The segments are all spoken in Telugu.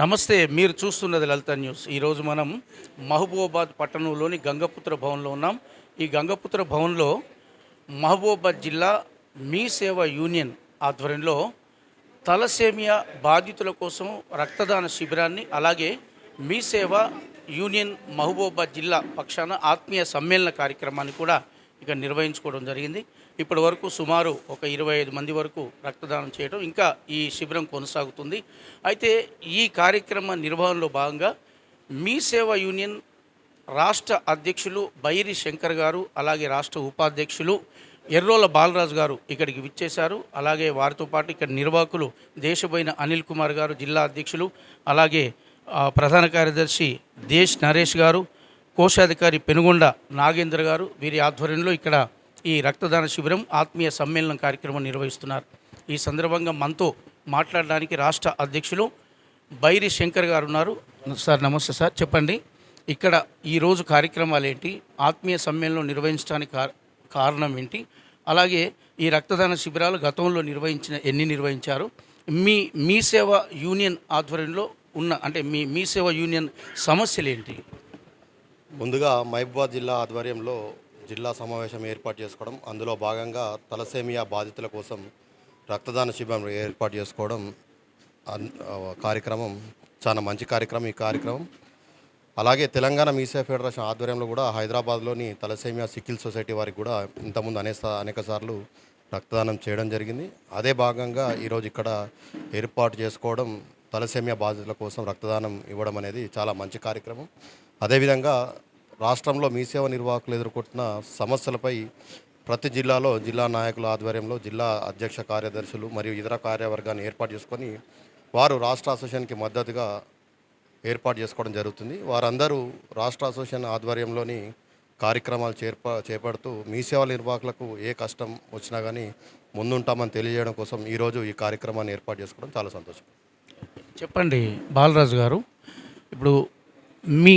నమస్తే మీరు చూస్తున్నది లలిత న్యూస్. ఈరోజు మనం మహబూబాబాద్ పట్టణంలోని గంగపుత్ర భవన్లో ఉన్నాం. ఈ గంగపుత్ర భవన్లో మహబూబాబాద్ జిల్లా మీ సేవ యూనియన్ ఆధ్వర్యంలో తలసేమియా బాధితుల కోసం రక్తదాన శిబిరాన్ని అలాగే మీ సేవ యూనియన్ మహబూబాబాద్ జిల్లా పక్షాన ఆత్మీయ సమ్మేళన కార్యక్రమాన్ని కూడా ఇక నిర్వహించుకోవడం జరిగింది. ఇప్పటి వరకు సుమారు ఒక ఇరవై ఐదు మంది వరకు రక్తదానం చేయడం ఇంకా ఈ శిబిరం కొనసాగుతుంది. అయితే ఈ కార్యక్రమ నిర్వహణలో భాగంగా మీ సేవ యూనియన్ రాష్ట్ర అధ్యక్షులు బైరి శంకర్ గారు అలాగే రాష్ట్ర ఉపాధ్యక్షులు ఎర్రోల బాలరాజు గారు ఇక్కడికి విచ్చేశారు. అలాగే వారితో పాటు ఇక్కడ నిర్వాహకులు దేశపోయిన అనిల్ కుమార్ గారు జిల్లా అధ్యక్షులు అలాగే ప్రధాన కార్యదర్శి దేశ్ నరేష్ గారు కోశాధికారి పెనుగొండ నాగేంద్ర గారు వీరి ఆధ్వర్యంలో ఇక్కడ ఈ రక్తదాన శిబిరం ఆత్మీయ సమ్మేళనం కార్యక్రమం నిర్వహిస్తున్నారు. ఈ సందర్భంగా మనతో మాట్లాడడానికి రాష్ట్ర అధ్యక్షులు బైరి శంకర్ గారు ఉన్నారు. సార్ నమస్తే సార్. చెప్పండి ఇక్కడ ఈరోజు కార్యక్రమాలు ఏంటి? ఆత్మీయ సమ్మేళనం నిర్వహించడానికి కార- కారణం ఏంటి? అలాగే ఈ రక్తదాన శిబిరాలు గతంలో నిర్వహించిన ఎన్ని నిర్వహించారు? మీ మీ సేవ యూనియన్ ఆధ్వర్యంలో ఉన్న అంటే మీ మీ సేవ యూనియన్ సమస్యలు ఏంటి? ముందుగా మహబూబాద్ జిల్లా ఆధ్వర్యంలో జిల్లా సమావేశం ఏర్పాటు చేసుకోవడం అందులో భాగంగా తలసేమియా బాధితుల కోసం రక్తదాన శిబిరం ఏర్పాటు చేసుకోవడం కార్యక్రమం. చాలా మంచి కార్యక్రమం ఈ కార్యక్రమం. అలాగే తెలంగాణ మీసే ఫెడరేషన్ ఆధ్వర్యంలో కూడా హైదరాబాద్లోని తలసేమియా సికిల్ సొసైటీ వారికి కూడా ఇంతకుముందు అనేక అనేక సార్లు రక్తదానం చేయడం జరిగింది. అదే భాగంగా ఈరోజు ఇక్కడ ఏర్పాటు చేసుకోవడం తలసేమియా బాధితుల కోసం రక్తదానం ఇవ్వడం అనేది చాలా మంచి కార్యక్రమం. అదేవిధంగా రాష్ట్రంలో మీ సేవ నిర్వాహకులు ఎదుర్కొంటున్న సమస్యలపై ప్రతి జిల్లాలో జిల్లా నాయకుల ఆధ్వర్యంలో జిల్లా అధ్యక్ష కార్యదర్శులు మరియు ఇతర కార్యవర్గాన్ని ఏర్పాటు చేసుకొని వారు రాష్ట్ర అసోసియేషన్కి మద్దతుగా ఏర్పాటు చేసుకోవడం జరుగుతుంది. వారందరూ రాష్ట్ర అసోసియేషన్ ఆధ్వర్యంలోని కార్యక్రమాలు చేర్ప చేపడుతూ మీ సేవల నిర్వాహకులకు ఏ కష్టం వచ్చినా కానీ ముందుంటామని తెలియజేయడం కోసం ఈరోజు ఈ కార్యక్రమాన్ని ఏర్పాటు చేసుకోవడం చాలా సంతోషం. చెప్పండి బాలరాజు గారు. ఇప్పుడు మీ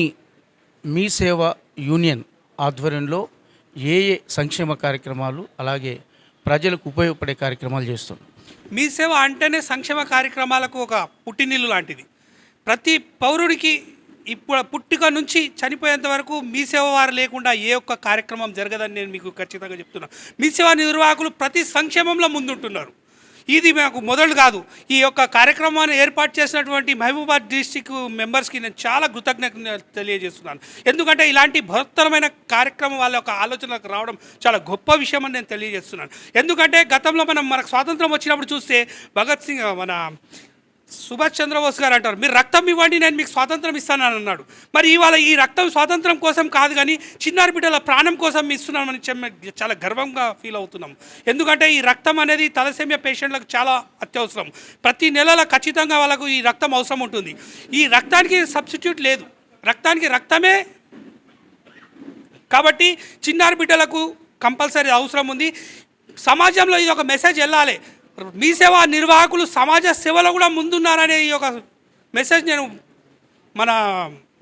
మీ సేవ యూనియన్ ఆధ్వర్యంలో ఏ ఏ సంక్షేమ కార్యక్రమాలు అలాగే ప్రజలకు ఉపయోగపడే కార్యక్రమాలు చేస్తాం మీ సేవ అంటేనే సంక్షేమ కార్యక్రమాలకు ఒక పుట్టినిల్లు లాంటిది. ప్రతి పౌరుడికి ఇప్పుడు పుట్టుక నుంచి చనిపోయేంత వరకు మీ సేవ వారు లేకుండా ఏ ఒక్క కార్యక్రమం జరగదని నేను మీకు ఖచ్చితంగా చెప్తున్నాను మీ సేవా నిర్వాహకులు ప్రతి సంక్షేమంలో ముందుంటున్నారు. ఇది మాకు మొదలు కాదు. ఈ యొక్క కార్యక్రమాన్ని ఏర్పాటు చేసినటువంటి మహబూబాద్ డిస్టిక్ మెంబర్స్కి నేను చాలా కృతజ్ఞత తెలియజేస్తున్నాను. ఎందుకంటే ఇలాంటి బృహత్తరమైన కార్యక్రమం వాళ్ళ యొక్క ఆలోచనలకు రావడం చాలా గొప్ప విషయం అని నేను తెలియజేస్తున్నాను. ఎందుకంటే గతంలో మనం మనకు స్వాతంత్రం వచ్చినప్పుడు చూస్తే భగత్ సింగ్ మన సుభాష్ చంద్రబోస్ గారు అంటారు మీరు రక్తం ఇవ్వండి నేను మీకు స్వాతంత్రం ఇస్తానని అన్నాడు. మరి ఇవాళ ఈ రక్తం స్వాతంత్రం కోసం కాదు కానీ చిన్నారి బిడ్డల ప్రాణం కోసం ఇస్తున్నామని చాలా గర్వంగా ఫీల్ అవుతున్నాం. ఎందుకంటే ఈ రక్తం అనేది తలసేమియా పేషెంట్లకు చాలా అత్యవసరం. ప్రతి నెలలో ఖచ్చితంగా వాళ్ళకు ఈ రక్తం అవసరం ఉంటుంది. ఈ రక్తానికి సబ్స్టిట్యూట్ లేదు. రక్తానికి రక్తమే. కాబట్టి చిన్నారి బిడ్డలకు కంపల్సరీ అవసరం ఉంది. సమాజంలో ఇది ఒక మెసేజ్ వెళ్ళాలి. మీ సేవ నిర్వాహకులు సమాజ సేవలో కూడా ముందున్నారనే ఈ యొక్క మెసేజ్ నేను మన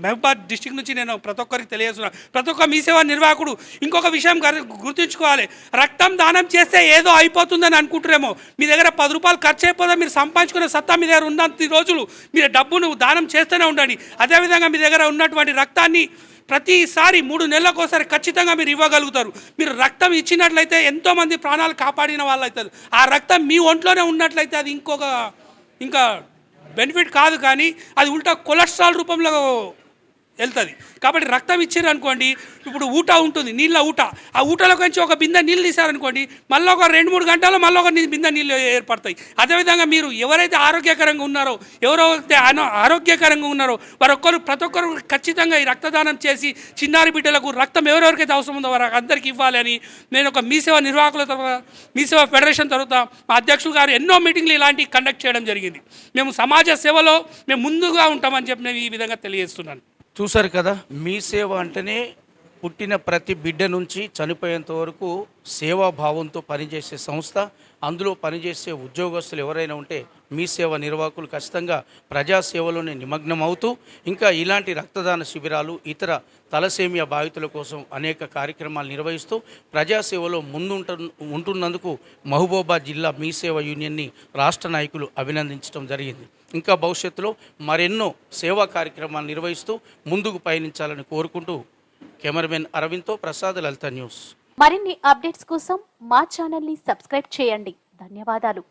మహబాద్ డిస్టిక్ నుంచి నేను ప్రతి ఒక్కరికి తెలియజేస్తున్నాను ప్రతి ఒక్క మీ సేవ నిర్వాహకుడు ఇంకొక విషయం గుర్తుంచుకోవాలి. రక్తం దానం చేస్తే ఏదో అయిపోతుందని అనుకుంటారేమో. మీ దగ్గర పది రూపాయలు ఖర్చు అయిపోతే మీరు సంపాదించుకునే సత్తా మీ దగ్గర ఉన్నంత రోజులు మీరు డబ్బును దానం చేస్తూనే ఉండండి. అదేవిధంగా మీ దగ్గర ఉన్నటువంటి రక్తాన్ని ప్రతిసారి మూడు నెలలకు ఒకసారి ఖచ్చితంగా మీరు ఇవ్వగలుగుతారు. మీరు రక్తం ఇచ్చినట్లయితే ఎంతోమంది ప్రాణాలు కాపాడిన వాళ్ళు అవుతారు ఆ రక్తం మీ ఒంట్లోనే ఉన్నట్లయితే అది ఇంకొక ఇంకా బెనిఫిట్ కాదు కానీ అది ఉల్టా కొలెస్ట్రాల్ రూపంలో వెళ్తుంది. కాబట్టి రక్తం ఇచ్చారు అనుకోండి ఇప్పుడు ఊట ఉంటుంది నీళ్ళ ఊట. ఆ ఊటలోకి నుంచి ఒక బిందె నీళ్ళు తీశారనుకోండి మళ్ళీ ఒక రెండు మూడు గంటల్లో మళ్ళీ ఒక బిందె నీళ్ళు ఏర్పడతాయి. అదేవిధంగా మీరు ఎవరైతే ఆరోగ్యకరంగా ఉన్నారో ఎవరైతే ఆరోగ్యకరంగా ఉన్నారో వారు ఒక్కరు ప్రతి ఒక్కరు ఖచ్చితంగా ఈ రక్తదానం చేసి చిన్నారి బిడ్డలకు రక్తం ఎవరెవరికైతే అవసరం ఉందో వారికి అందరికీ ఇవ్వాలి అని నేను ఒక మీ సేవ నిర్వాహకుల తర్వాత మీ సేవ ఫెడరేషన్ తర్వాత మా అధ్యక్షులు గారు ఎన్నో మీటింగ్లు ఇలాంటివి కండక్ట్ చేయడం జరిగింది. మేము సమాజ సేవలో మేము ముందుగా ఉంటామని చెప్పి నేను ఈ విధంగా తెలియజేస్తున్నాను. చూశారు కదా? మీ సేవ అంటేనే పుట్టిన ప్రతి బిడ్డ నుంచి చనిపోయేంత వరకు సేవాభావంతో పనిచేసే సంస్థ అందులో పనిచేసే ఉద్యోగస్తులు ఎవరైనా ఉంటే మీ సేవ నిర్వాహకులు ఖచ్చితంగా ప్రజాసేవలోనే నిమగ్నం అవుతూ ఇంకా ఇలాంటి రక్తదాన శిబిరాలు ఇతర తలసేమియా బాధితుల కోసం అనేక కార్యక్రమాలు నిర్వహిస్తూ ప్రజాసేవలో ముందుంట ఉంటున్నందుకు మహబూబాబాద్ జిల్లా మీ సేవ యూనియన్ని రాష్ట్ర నాయకులు అభినందించడం జరిగింది. ఇంకా భవిష్యత్తులో మరెన్నో సేవా కార్యక్రమాలు నిర్వహిస్తూ ముందుకు పయనించాలని కోరుకుంటూ కెమెరామెన్ అరవింద్తో ప్రసాద్ లలిత న్యూస్. మరిన్ని అప్డేట్స్ కోసం మా ఛానల్ని సబ్స్క్రైబ్ చేయండి. ధన్యవాదాలు.